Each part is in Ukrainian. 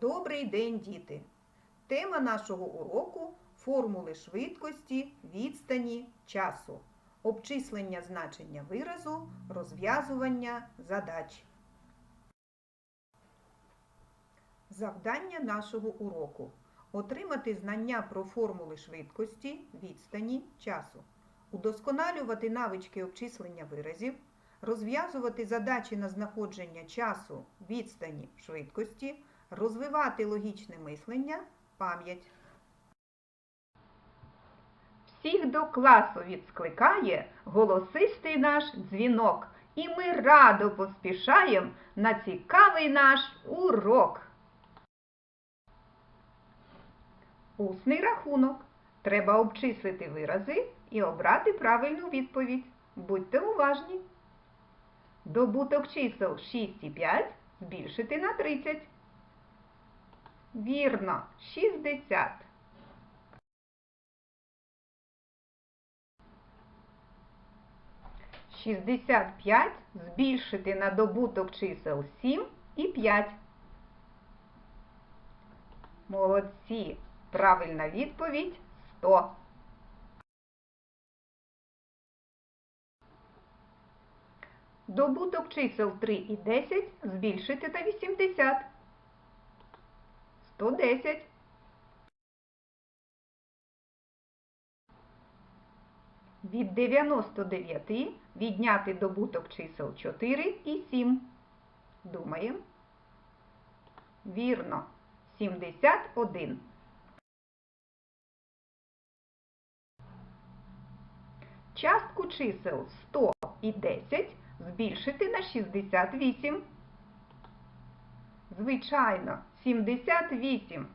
Добрий день, діти! Тема нашого уроку формули швидкості, відстані, часу, обчислення значення виразу, розв'язування задач. Завдання нашого уроку отримати знання про формули швидкості, відстані, часу, удосконалювати навички обчислення виразів, розв'язувати задачі на знаходження часу, відстані, швидкості, розвивати логічне мислення, пам'ять. Всіх до класу відскликає голосистий наш дзвінок, і ми радо поспішаємо на цікавий наш урок. Усний рахунок. Треба обчислити вирази і обрати правильну відповідь. Будьте уважні. Добуток чисел 6 і 5 збільшити на 30. Вірно, 60. Шістдесят п'ять збільшити на добуток чисел 7 і 5. Молодці. Правильна відповідь 100. Добуток чисел 3 і 10 збільшити на 80. 110. Від 99 відняти добуток чисел 4 і 7. Думаємо. Вірно. 71. Частку чисел 100 і 10 збільшити на 68. Звичайно, 78.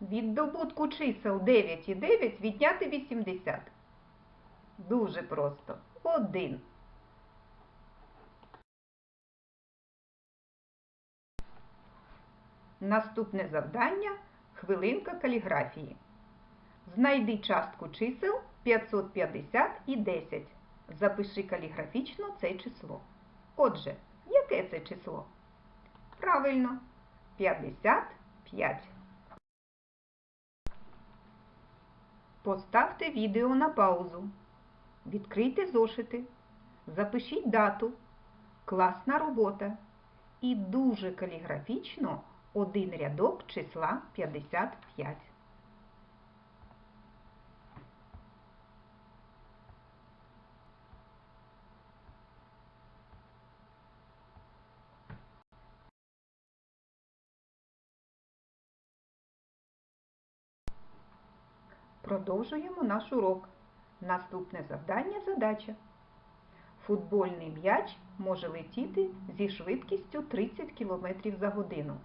Від добутку чисел 9 і 9 відняти 80. Дуже просто. 1. Наступне завдання хвилинка каліграфії. Знайди частку чисел 550 і 10. Запиши каліграфічно це число. Отже, яке це число? Правильно, 55. Поставте відео на паузу. Відкрийте зошити. Запишіть дату. Класна робота. І дуже каліграфічно один рядок числа 55. Продовжуємо наш урок. Наступне завдання задача. Футбольний м'яч може летіти зі швидкістю 30 км за годину,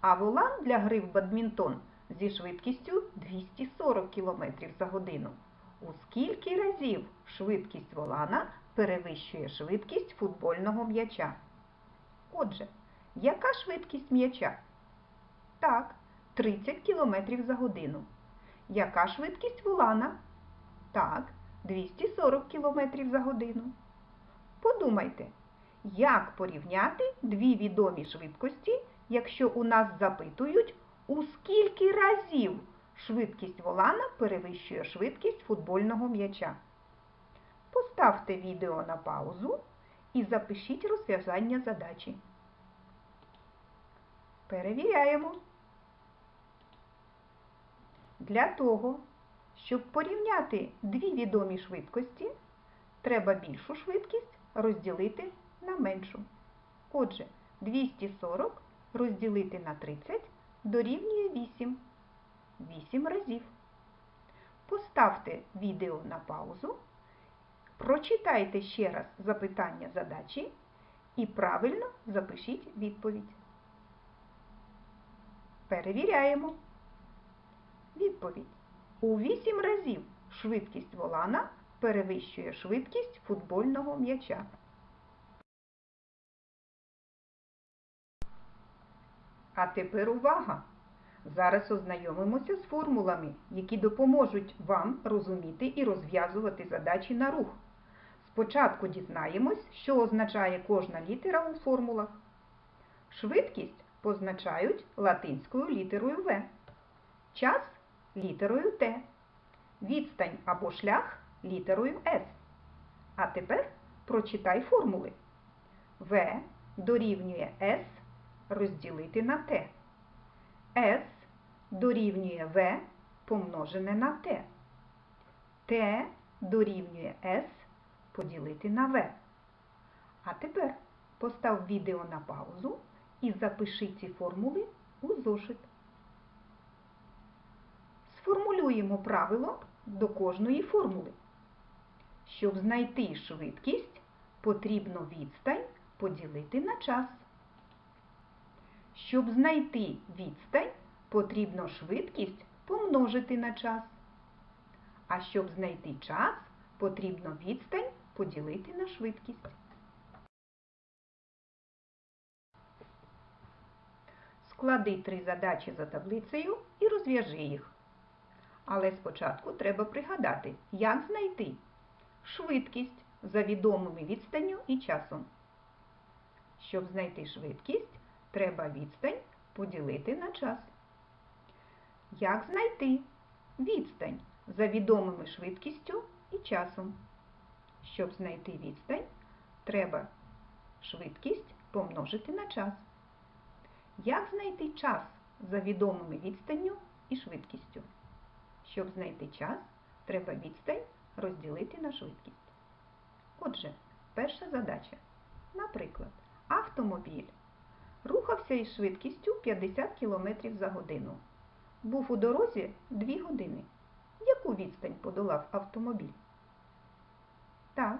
а волан для гри в бадмінтон зі швидкістю 240 км за годину. У скільки разів швидкість волана перевищує швидкість футбольного м'яча? Отже, яка швидкість м'яча? Так, 30 км за годину. Яка швидкість волана? Так, 240 км за годину. Подумайте, як порівняти дві відомі швидкості, якщо у нас запитують, у скільки разів швидкість волана перевищує швидкість футбольного м'яча. Поставте відео на паузу і запишіть розв'язання задачі. Перевіряємо. Для того, щоб порівняти дві відомі швидкості, треба більшу швидкість розділити на меншу. Отже, 240 розділити на 30 дорівнює 8. 8 разів. Поставте відео на паузу, прочитайте ще раз запитання задачі і правильно запишіть відповідь. Перевіряємо. Відповідь. У 8 разів швидкість волана перевищує швидкість футбольного м'яча. А тепер увага! Зараз ознайомимося з формулами, які допоможуть вам розуміти і розв'язувати задачі на рух. Спочатку дізнаємось, що означає кожна літера у формулах. Швидкість позначають латинською літерою В, час літерою Т, відстань або шлях літерою С. А тепер прочитай формули. В дорівнює С розділити на Т. С дорівнює В помножене на Т. Т дорівнює С поділити на В. А тепер постав відео на паузу і запиши ці формули у зошит. Сформулюємо правило до кожної формули. Щоб знайти швидкість, потрібно відстань поділити на час. Щоб знайти відстань, потрібно швидкість помножити на час. А щоб знайти час, потрібно відстань поділити на швидкість. Склади три задачі за таблицею і розв'яжи їх. Але спочатку треба пригадати, як знайти швидкість за відомими відстанню і часом. Щоб знайти швидкість, треба відстань поділити на час. Як знайти відстань за відомими швидкістю і часом? Щоб знайти відстань, треба швидкість помножити на час. Як знайти час за відомими відстанню і швидкістю? Щоб знайти час, треба відстань розділити на швидкість. Отже, перша задача. Наприклад, автомобіль рухався із швидкістю 50 км за годину. Був у дорозі 2 години. Яку відстань подолав автомобіль? Так,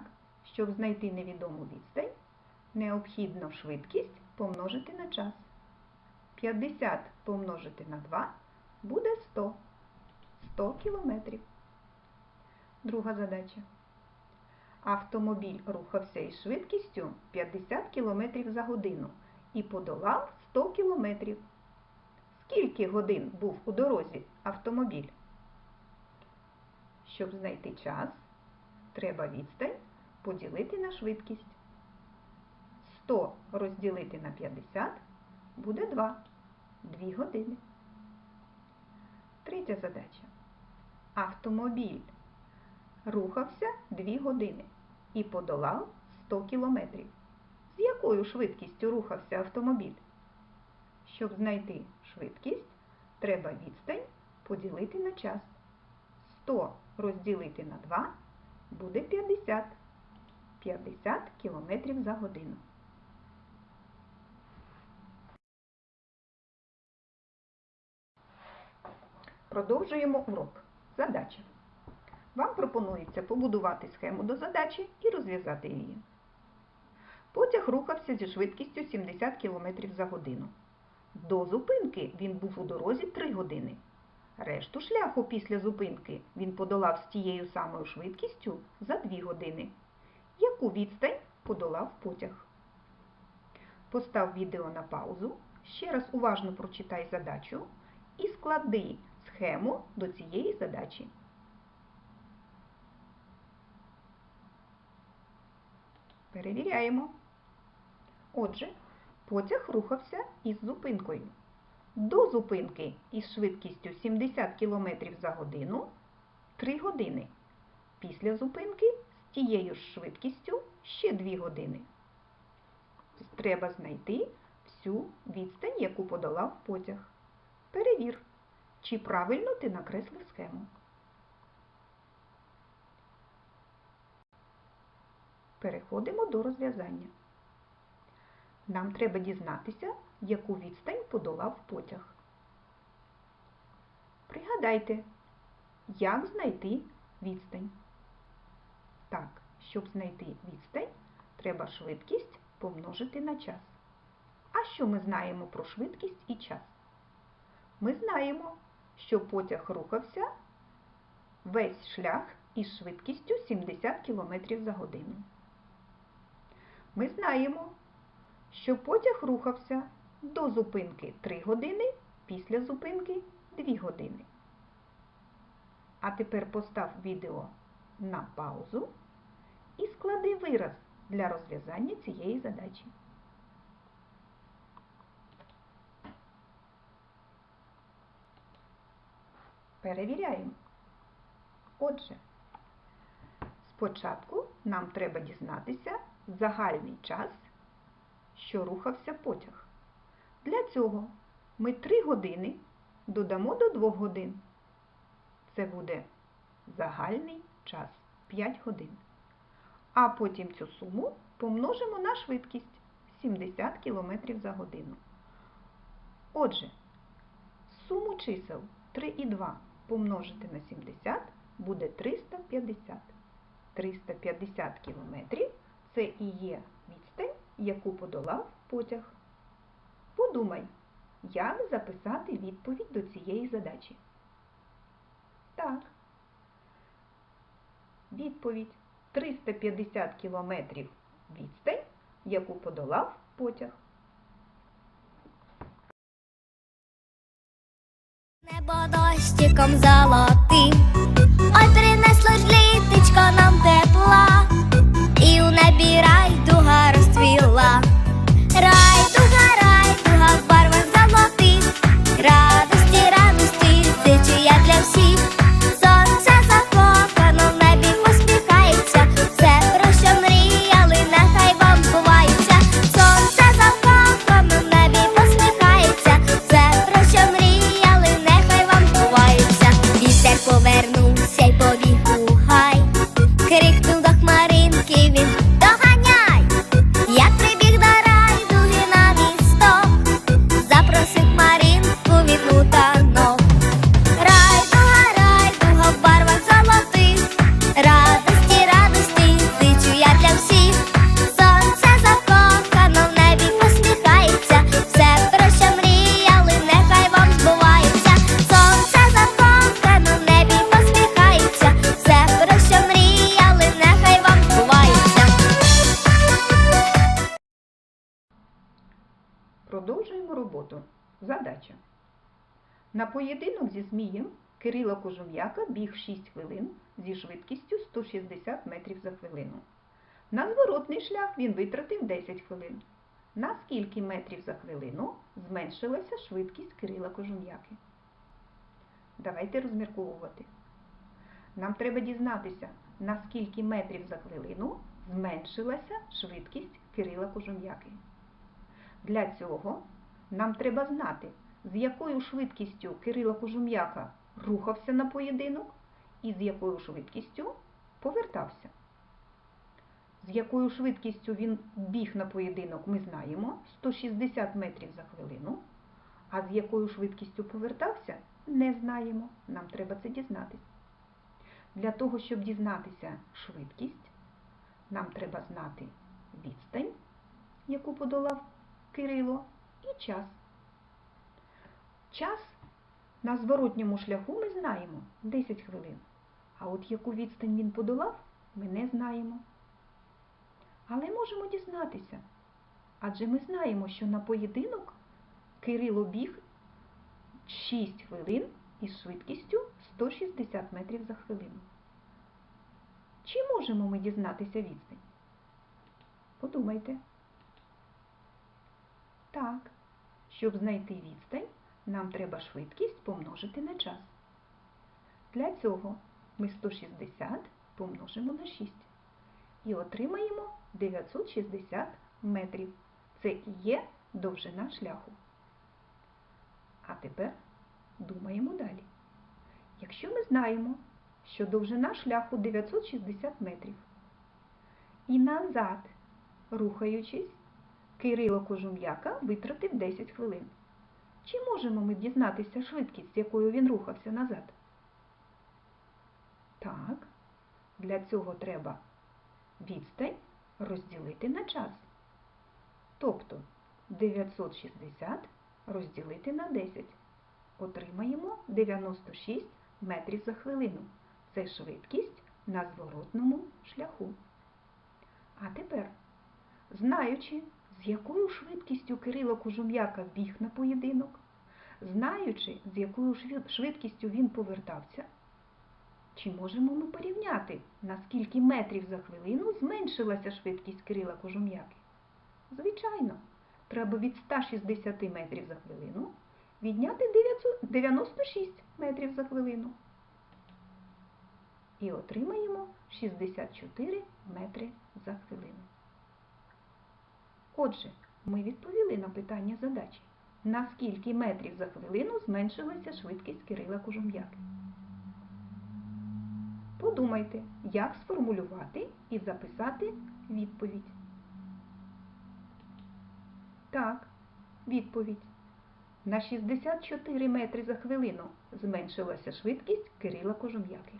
щоб знайти невідому відстань, необхідно швидкість помножити на час. 50 помножити на 2 буде 100. 100 кілометрів. Друга задача. Автомобіль рухався із швидкістю 50 км за годину і подолав 100 км. Скільки годин був у дорозі автомобіль? Щоб знайти час, треба відстань поділити на швидкість. 100 розділити на 50 буде 2. 2 години. Третя задача. Автомобіль рухався 2 години і подолав 100 кілометрів. З якою швидкістю рухався автомобіль? Щоб знайти швидкість, треба відстань поділити на час. 100 розділити на 2 буде 50. 50 кілометрів за годину. Продовжуємо урок. Задача. Вам пропонується побудувати схему до задачі і розв'язати її. Потяг рухався зі швидкістю 70 км за годину. До зупинки він був у дорозі 3 години. Решту шляху після зупинки він подолав з тією самою швидкістю за 2 години. Яку відстань подолав потяг? Постав відео на паузу, ще раз уважно прочитай задачу і склади схему до цієї задачі. Перевіряємо. Отже, потяг рухався із зупинкою. До зупинки із швидкістю 70 км за годину 3 години. Після зупинки з тією ж швидкістю ще 2 години. Треба знайти всю відстань, яку подолав потяг. Перевір, чи правильно ти накреслив схему. Переходимо до розв'язання. Нам треба дізнатися, яку відстань подолав потяг. Пригадайте, як знайти відстань. Так, щоб знайти відстань, треба швидкість помножити на час. А що ми знаємо про швидкість і час? Ми знаємо, що потяг рухався весь шлях із швидкістю 70 км за годину. Ми знаємо, що потяг рухався до зупинки 3 години, після зупинки 2 години. А тепер постав відео на паузу і склади вираз для розв'язання цієї задачі. Перевіряємо. Отже, спочатку нам треба дізнатися загальний час, що рухався потяг. Для цього ми 3 години додамо до 2 годин. Це буде загальний час 5 годин. А потім цю суму помножимо на швидкість 70 км за годину. Отже, суму чисел 3 і 2 помножити на 70 буде 350. 350 кілометрів це і є відстань, яку подолав потяг. Подумай, як записати відповідь до цієї задачі. Так. Відповідь 350 кілометрів відстань, яку подолав потяг. Небо дощиком золотим, ой принесло ж літечко нам тепла, і у небі райдуга Продовжуємо роботу. Задача. На поєдинок зі Змієм Кирило Кожум'яка біг 6 хвилин зі швидкістю 160 метрів за хвилину. На зворотний шлях він витратив 10 хвилин. На скільки метрів за хвилину зменшилася швидкість Кирила Кожум'яки? Давайте розмірковувати. Нам треба дізнатися, на скільки метрів за хвилину зменшилася швидкість Кирила Кожум'яки. Для цього нам треба знати, з якою швидкістю Кирило Кожум'яка рухався на поєдинок і з якою швидкістю повертався. З якою швидкістю він біг на поєдинок, ми знаємо 160 метрів за хвилину, а з якою швидкістю повертався, не знаємо. Нам треба це дізнатися. Для того, щоб дізнатися швидкість, нам треба знати відстань, яку подолав Кирило, і час. Час на зворотньому шляху ми знаємо 10 хвилин. А от яку відстань він подолав, ми не знаємо. Але можемо дізнатися. Адже ми знаємо, що на поєдинок Кирило біг 6 хвилин із швидкістю 160 метрів за хвилину. Чи можемо ми дізнатися відстань? Подумайте. Так, щоб знайти відстань, нам треба швидкість помножити на час. Для цього ми 160 помножимо на 6 і отримаємо 960 метрів. Це і є довжина шляху. А тепер думаємо далі. Якщо ми знаємо, що довжина шляху 960 метрів, і назад, рухаючись, Кирило Кожум'яка витратив 10 хвилин. Чи можемо ми дізнатися швидкість, з якою він рухався назад? Так, для цього треба відстань розділити на час. Тобто 960 розділити на 10. Отримаємо 96 метрів за хвилину. Це швидкість на зворотному шляху. А тепер, знаючи, з якою швидкістю Кирило Кожум'яка біг на поєдинок, знаючи, з якою швидкістю він повертався, Чи можемо ми порівняти, на скільки метрів за хвилину зменшилася швидкість Кирила Кожум'яки? Звичайно, треба від 160 метрів за хвилину відняти 96 метрів за хвилину. І отримаємо 64 метри за хвилину. Отже, ми відповіли на питання задачі. На скільки метрів за хвилину зменшилася швидкість Кирила Кожум'яки? Подумайте, як сформулювати і записати відповідь. Так, відповідь. На 64 метри за хвилину зменшилася швидкість Кирила Кожум'яки.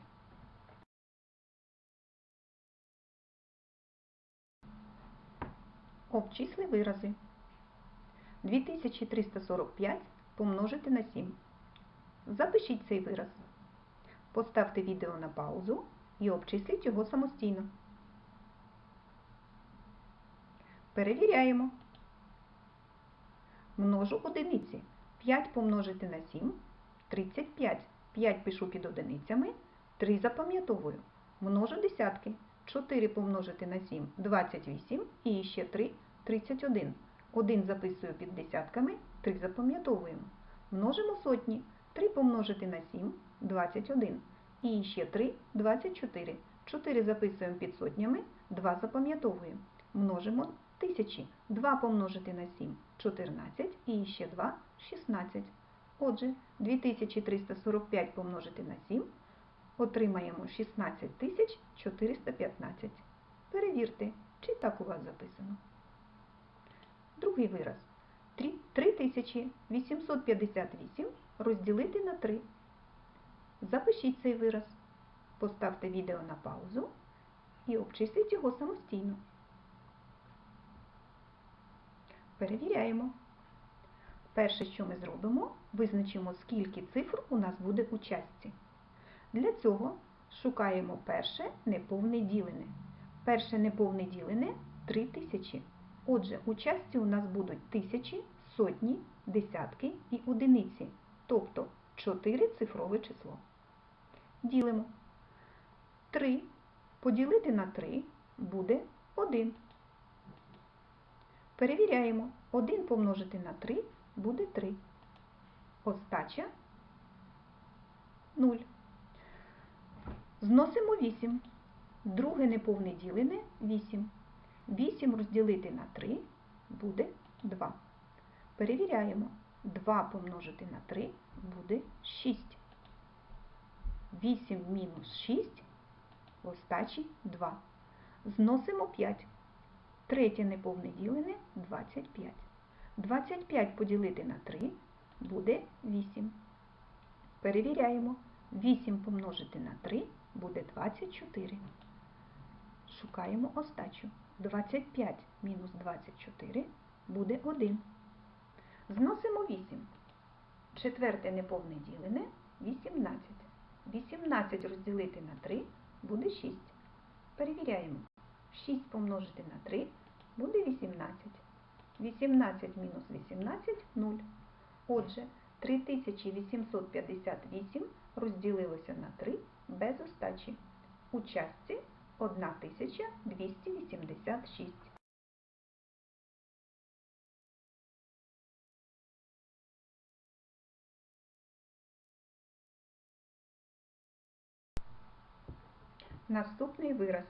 Обчисли вирази. 2345 помножити на 7. Запишіть цей вираз. Поставте відео на паузу і обчисліть його самостійно. Перевіряємо. Множу одиниці. 5 помножити на 7 – 35. 5 пишу під одиницями, 3 запам'ятовую. Множу десятки. 4 помножити на 7 – 28 і ще 3 – 31. 1 записую під десятками, 3 запам'ятовуємо. Множимо сотні. 3 помножити на 7 – 21. І ще 3 – 24. 4 записуємо під сотнями, 2 запам'ятовуємо. Множимо тисячі. 2 помножити на 7 – 14. І ще 2 – 16. Отже, 2345 помножити на 7 отримаємо 16415. Перевірте, чи так у вас записано. Другий вираз. 3858 розділити на 3. Запишіть цей вираз. Поставте відео на паузу і обчисліть його самостійно. Перевіряємо. Перше, що ми зробимо, визначимо, скільки цифр у нас буде у частці. Для цього шукаємо перше неповне ділене. Перше неповне ділене 3000. Отже, у частці у нас будуть тисячі, сотні, десятки і одиниці, тобто 4 цифрове число. Ділимо. 3 поділити на 3 буде 1. Перевіряємо. 1 помножити на 3 буде 3. Остача 0. Зносимо 8. Друге неповне ділене 8. 8 розділити на 3 буде 2. Перевіряємо. 2 помножити на 3 буде 6. 8 мінус 6 в остачі 2. Зносимо 5. Третє неповне ділене 25. 25 поділити на 3 буде 8. Перевіряємо. 8 помножити на 3 буде 24. Шукаємо остачу. 25 мінус 24 буде 1. Зносимо 8. Четверте неповне ділене 18. 18 розділити на 3 буде 6. Перевіряємо. 6 помножити на 3 буде 18. 18 мінус 18 – 0. Отже, 3858 розділилося на 3 без остачі. У частці 1286. Наступний вираз.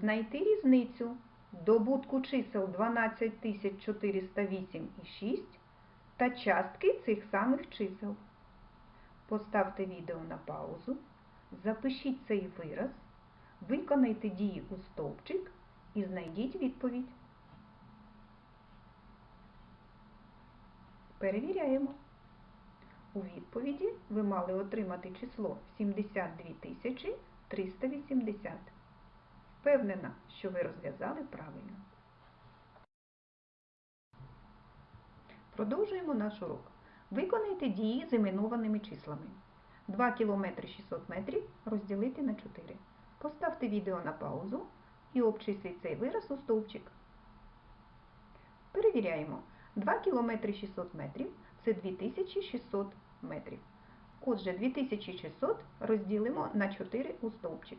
Знайти різницю добутку чисел 12408 і 6 та частки цих самих чисел. Поставте відео на паузу, запишіть цей вираз, виконайте дії у стовпчик і знайдіть відповідь. Перевіряємо. У відповіді ви мали отримати число 72 380. Впевнена, що ви розв'язали правильно. Продовжуємо наш урок. Виконайте дії з іменованими числами. 2 км 600 метрів розділити на 4. Поставте відео на паузу і обчисліть цей вираз у стовпчик. Перевіряємо. 2 км 600 метрів – це 2600 метрів. Отже, 2600 розділимо на 4 у стовпчик.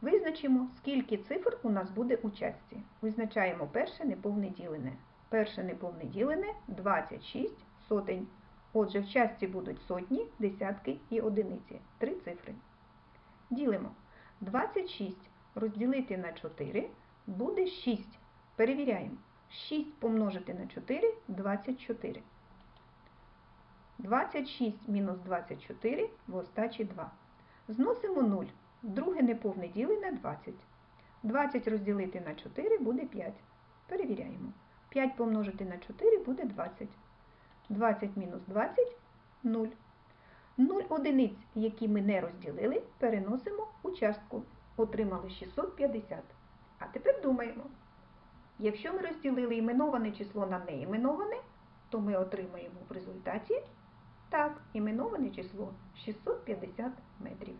Визначимо, скільки цифр у нас буде у частці. Визначаємо перше неповне ділене. Перше неповне ділене 26 сотень. Отже, в частці будуть сотні, десятки і одиниці. Три цифри. Ділимо. 26 розділити на 4 буде 6. Перевіряємо. 6 помножити на 4 – 24. 26 мінус 24 в остачі 2. Зносимо 0. Друге неповне ділене 20. 20 розділити на 4 буде 5. Перевіряємо. 5 помножити на 4 буде 20. 20 мінус 20 – 0. 0 одиниць, які ми не розділили, переносимо у частку. Отримали 650. А тепер думаємо. Якщо ми розділили іменоване число на неіменоване, то ми отримаємо в результаті так, іменоване число 650 метрів.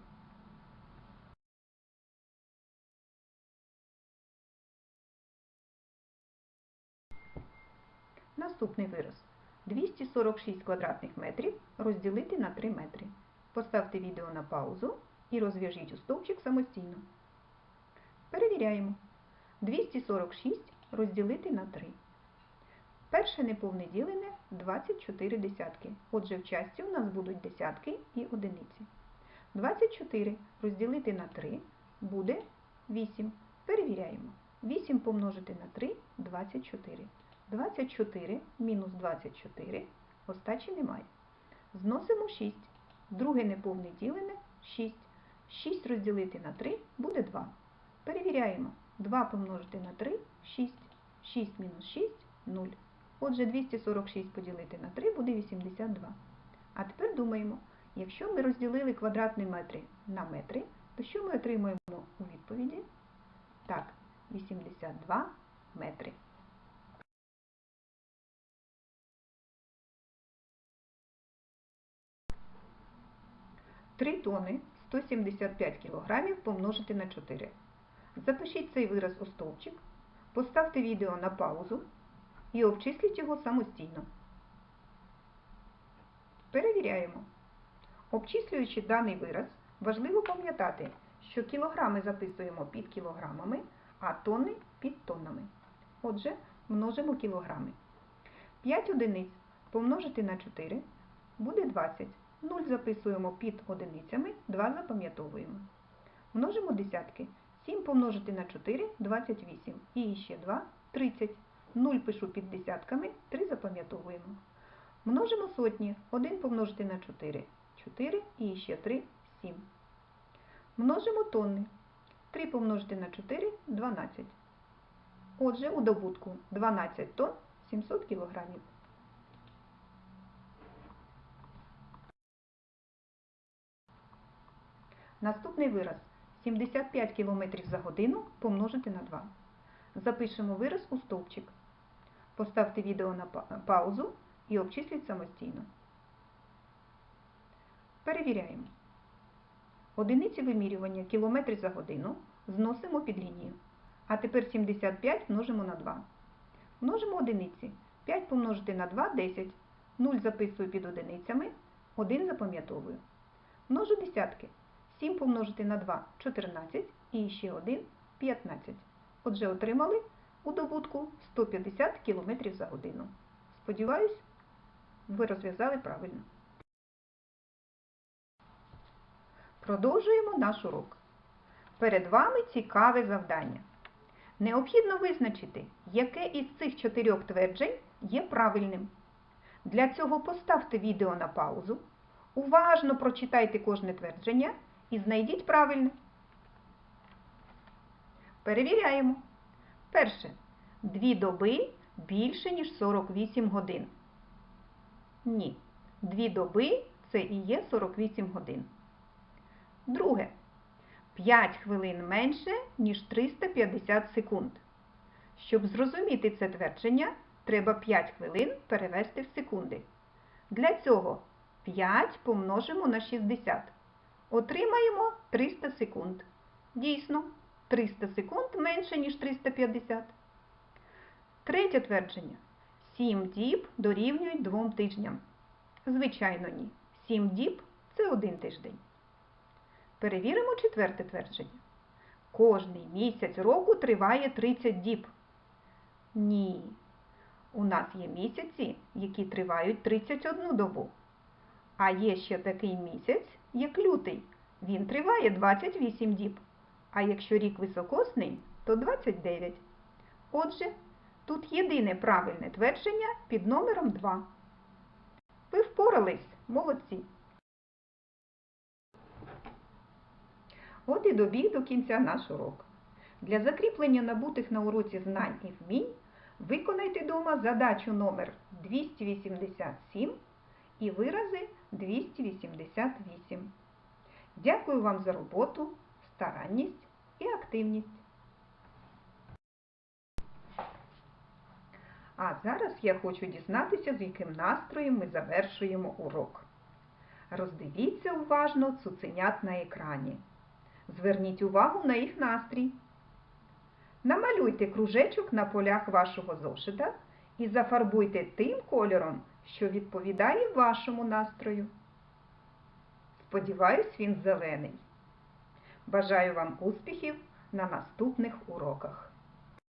Наступний вираз. 246 квадратних метрів розділити на 3 метри. Поставте відео на паузу і розв'яжіть у стовпчик самостійно. Перевіряємо. 246 розділити на 3. Перше неповне ділене 24 десятки. Отже, в часті у нас будуть десятки і одиниці. 24 розділити на 3 буде 8. Перевіряємо. 8 помножити на 3 – 24. 24 мінус 24 остачі немає. Зносимо 6. Друге неповне ділене 6. 6 розділити на 3 буде 2. Перевіряємо. 2 помножити на 3 – 6. 6 мінус 6 – 0. Отже, 246 поділити на 3 буде 82. А тепер думаємо, якщо ми розділили квадратні метри на метри, то що ми отримуємо у відповіді? Так, 82 метри. Три тони 175 кг помножити на 4. Запишіть цей вираз у стовпчик, поставте відео на паузу і обчисліть його самостійно. Перевіряємо. Обчислюючи даний вираз, важливо пам'ятати, що кілограми записуємо під кілограмами, а тонни під тоннами. Отже, множимо кілограми. 5 одиниць помножити на 4 буде 20. 0 записуємо під одиницями, 2 запам'ятовуємо. Множимо десятки. 7 помножити на 4 – 28. І ще 2 – 30. 0 пишу під десятками, 3 запам'ятовуємо. Множимо сотні. 1 помножити на 4 – 4 і ще 3 – 7. Множимо тонни. 3 помножити на 4 – 12. Отже, у добутку 12 тонн 700 кілограмів. Наступний вираз 75 км за годину помножити на 2. Запишемо вираз у стовпчик. Поставте відео на паузу і обчисліть самостійно. Перевіряємо. Одиниці вимірювання кілометри за годину зносимо під лінію. А тепер 75 множимо на 2. Множимо одиниці. 5 помножити на 2 – 10. 0 записую під одиницями, 1 запам'ятовую. Множу десятки. 7 помножити на 2 – 14 і ще 1 – 15. Отже, отримали у добутку 150 км за годину. Сподіваюсь, ви розв'язали правильно. Продовжуємо наш урок. Перед вами цікаве завдання. Необхідно визначити, яке із цих чотирьох тверджень є правильним. Для цього поставте відео на паузу, уважно прочитайте кожне твердження і знайдіть правильне. Перевіряємо. Перше. Дві доби більше, ніж 48 годин. Ні. Дві доби це і є 48 годин. Друге. 5 хвилин менше, ніж 350 секунд. Щоб зрозуміти це твердження, треба 5 хвилин перевести в секунди. Для цього 5 помножимо на 60. Отримаємо 300 секунд. Дійсно, 300 секунд менше, ніж 350. Третє твердження. 7 діб дорівнюють 2 тижням. Звичайно, ні. 7 діб це один тиждень. Перевіримо четверте твердження. Кожний місяць року триває 30 діб. Ні. У нас є місяці, які тривають 31 добу. А є ще такий місяць, як лютий. Він триває 28 діб. А якщо рік високосний, то 29. Отже, тут єдине правильне твердження під номером 2. Ви впорались, молодці. От і добіг до кінця наш урок. Для закріплення набутих на уроці знань і вмінь виконайте дома задачу номер 287 і вирази 288. Дякую вам за роботу, старанність і активність. А зараз я хочу дізнатися, з яким настроєм ми завершуємо урок. Роздивіться уважно цуценят на екрані. Зверніть увагу на їх настрій. Намалюйте кружечок на полях вашого зошита і зафарбуйте тим кольором, що відповідає вашому настрою. Сподіваюсь, він зелений. Бажаю вам успіхів на наступних уроках.